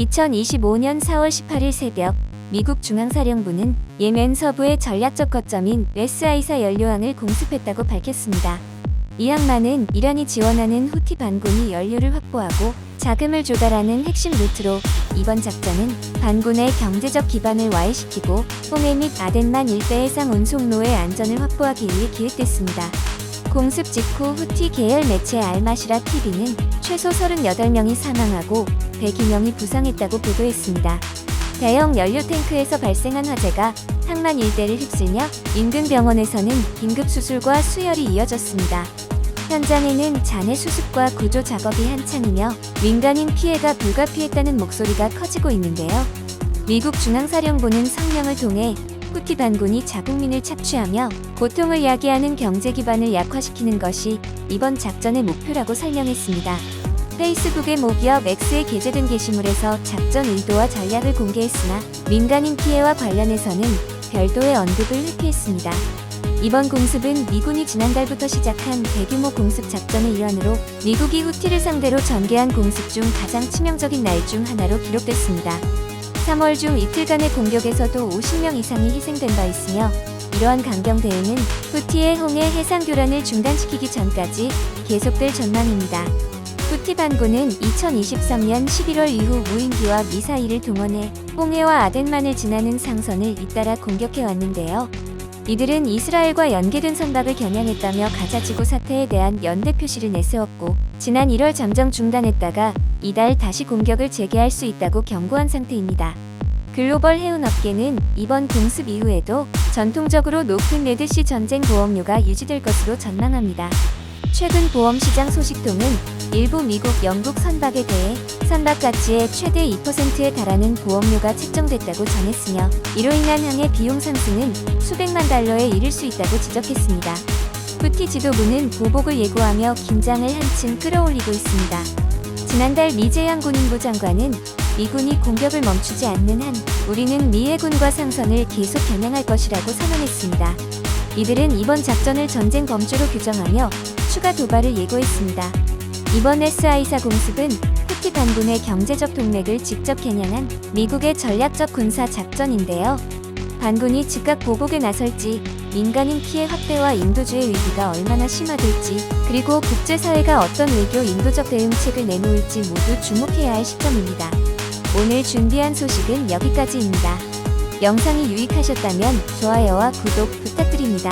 2025년 4월 18일 새벽 미국 중앙사령부는 예멘 서부의 전략적 거점인 레스아이사 연료항을 공습했다고 밝혔습니다. 이 항만은 이란이 지원하는 후티 반군이 연료를 확보하고 자금을 조달하는 핵심 루트로 이번 작전은 반군의 경제적 기반을 와해시키고 홍해 및 아덴만 일대 해상 운송로의 안전을 확보하기 위해 기획됐습니다. 공습 직후 후티 계열 매체 알마시라 TV는 최소 38명이 사망하고 102명이 부상했다고 보도했습니다. 대형 연료 탱크에서 발생한 화재가 항만 일대를 휩쓸며 인근 병원에서는 긴급 수술과 수혈이 이어졌습니다. 현장에는 잔해 수습과 구조 작업이 한창이며 민간인 피해가 불가피했다는 목소리가 커지고 있는데요. 미국 중앙사령부는 성명을 통해 후티 반군이 자국민을 착취하며 고통을 야기하는 경제 기반을 약화시키는 것이 이번 작전의 목표라고 설명했습니다. 페이스북의 모기업 X에 게재된 게시물에서 작전 의도와 전략을 공개했으나 민간인 피해와 관련해서는 별도의 언급을 회피했습니다. 이번 공습은 미군이 지난달부터 시작한 대규모 공습 작전의 일환으로 미국이 후티를 상대로 전개한 공습 중 가장 치명적인 날 중 하나로 기록됐습니다. 3월 중 이틀간의 공격에서도 50명 이상이 희생된 바 있으며 이러한 강경 대응은 후티의 홍해 해상 교란을 중단시키기 전까지 계속될 전망입니다. 후티 반군은 2023년 11월 이후 무인기와 미사일을 동원해 홍해와 아덴만을 지나는 상선을 잇따라 공격해 왔는데요. 이들은 이스라엘과 연계된 선박을 겨냥했다며 가자 지구 사태에 대한 연대 표시를 내세웠고 지난 1월 잠정 중단했다가 이달 다시 공격을 재개할 수 있다고 경고한 상태입니다. 글로벌 해운업계는 이번 공습 이후에도 전통적으로 높은 레드시 전쟁 보험료가 유지될 것으로 전망합니다. 최근 보험 시장 소식통은 일부 미국, 영국 선박에 대해 선박 가치의 최대 2%에 달하는 보험료가 책정됐다고 전했으며 이로 인한 항해 비용 상승은 수백만 달러에 이를 수 있다고 지적했습니다. 후티 지도부는 보복을 예고하며 긴장을 한층 끌어올리고 있습니다. 지난달 미재양 군인부 장관은 미군이 공격을 멈추지 않는 한 우리는 미 해군과 상선을 계속 겨냥할 것이라고 선언했습니다. 이들은 이번 작전을 전쟁 범죄로 규정하며 추가 도발을 예고했습니다. 이번 SI사 공습은 후티 반군의 경제적 동맥을 직접 겨냥한 미국의 전략적 군사 작전인데요. 반군이 즉각 보복에 나설지 민간인 피해 확대와 인도주의 위기가 얼마나 심화될지 그리고 국제사회가 어떤 외교 인도적 대응책을 내놓을지 모두 주목해야 할 시점입니다. 오늘 준비한 소식은 여기까지입니다. 영상이 유익하셨다면 좋아요와 구독 부탁드립니다.